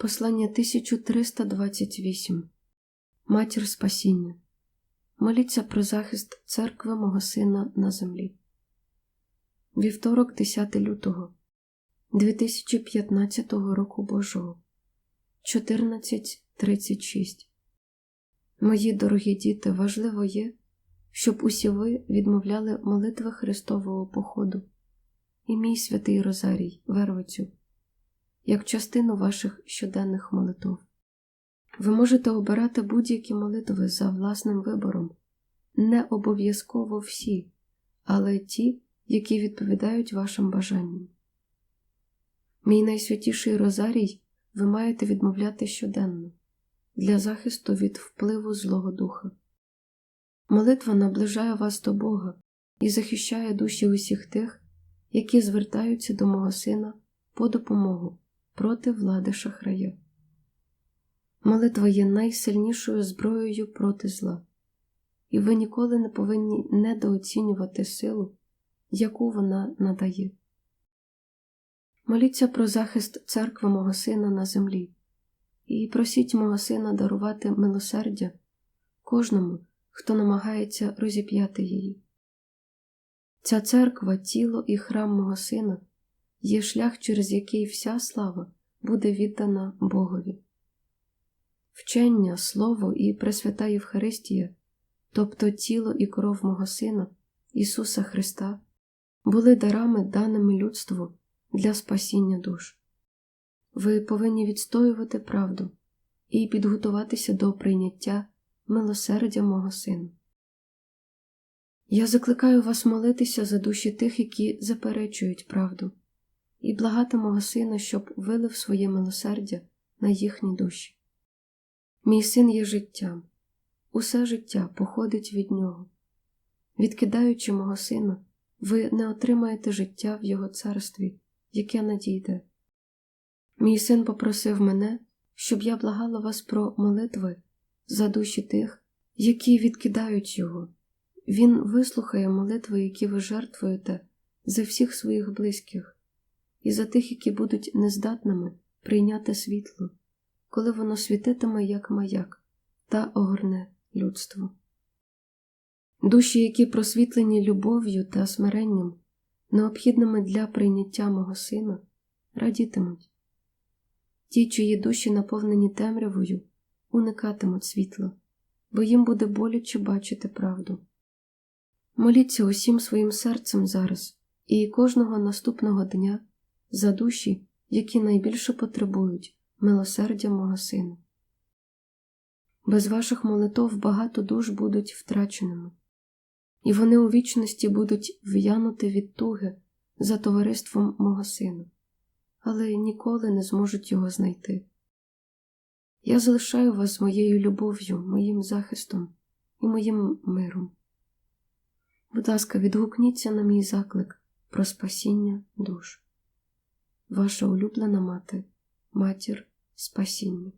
Послання 1328 Матір Спасіння. Моліться про захист церкви мого сина на землі. Вівторок, 10 лютого 2015 року Божого. 14.36 Мої дорогі діти, важливо є, щоб усі ви відмовляли молитви Христового походу. І мій святий Розарій, Вервицю, як частину ваших щоденних молитв. Ви можете обирати будь-які молитви за власним вибором, не обов'язково всі, але ті, які відповідають вашим бажанням. Мій найсвятіший Розарій ви маєте відмовляти щоденно для захисту від впливу Злого Духа. Молитва наближає вас до Бога і захищає душі усіх тих, які звертаються до мого сина по допомогу проти влади шахрая. Молитва є найсильнішою зброєю проти зла, і ви ніколи не повинні недооцінювати силу, яку вона надає. Моліться про захист церкви мого сина на землі, і просіть мого сина дарувати милосердя кожному, хто намагається розіп'яти її. Ця церква, тіло і храм мого сина є шлях, через який вся слава буде віддана Богові. Вчення, Слово і Пресвята Євхаристія, тобто тіло і кров мого Сина, Ісуса Христа, були дарами, даними людству для спасіння душ. Ви повинні відстоювати правду і підготуватися до прийняття милосердя мого Сина. Я закликаю вас молитися за душі тих, які заперечують правду, і благати мого Сина, щоб вилив своє милосердя на їхні душі. Мій син є життям, усе життя походить від нього. Відкидаючи мого сина, ви не отримаєте життя в Його царстві, яке надійде. Мій син попросив мене, щоб я благала вас про молитви за душі тих, які відкидають його. Він вислухає молитви, які ви жертвуєте за всіх своїх близьких, і за тих, які будуть нездатними прийняти світло, коли воно світитиме як маяк та огорне людство. Душі, які просвітлені любов'ю та смиренням, необхідними для прийняття мого сина, радітимуть. Ті, чиї душі наповнені темрявою, уникатимуть світла, бо їм буде боляче бачити правду. Моліться усім своїм серцем зараз і кожного наступного дня за душі, які найбільше потребують милосердя мого сина. Без ваших молитов багато душ будуть втраченими, і вони у вічності будуть в'янути від туги за товариством мого сина, але ніколи не зможуть його знайти. Я залишаю вас моєю любов'ю, моїм захистом і моїм миром. Будь ласка, відгукніться на мій заклик про спасіння душ. Ваша улюблена мати, матір спасіння.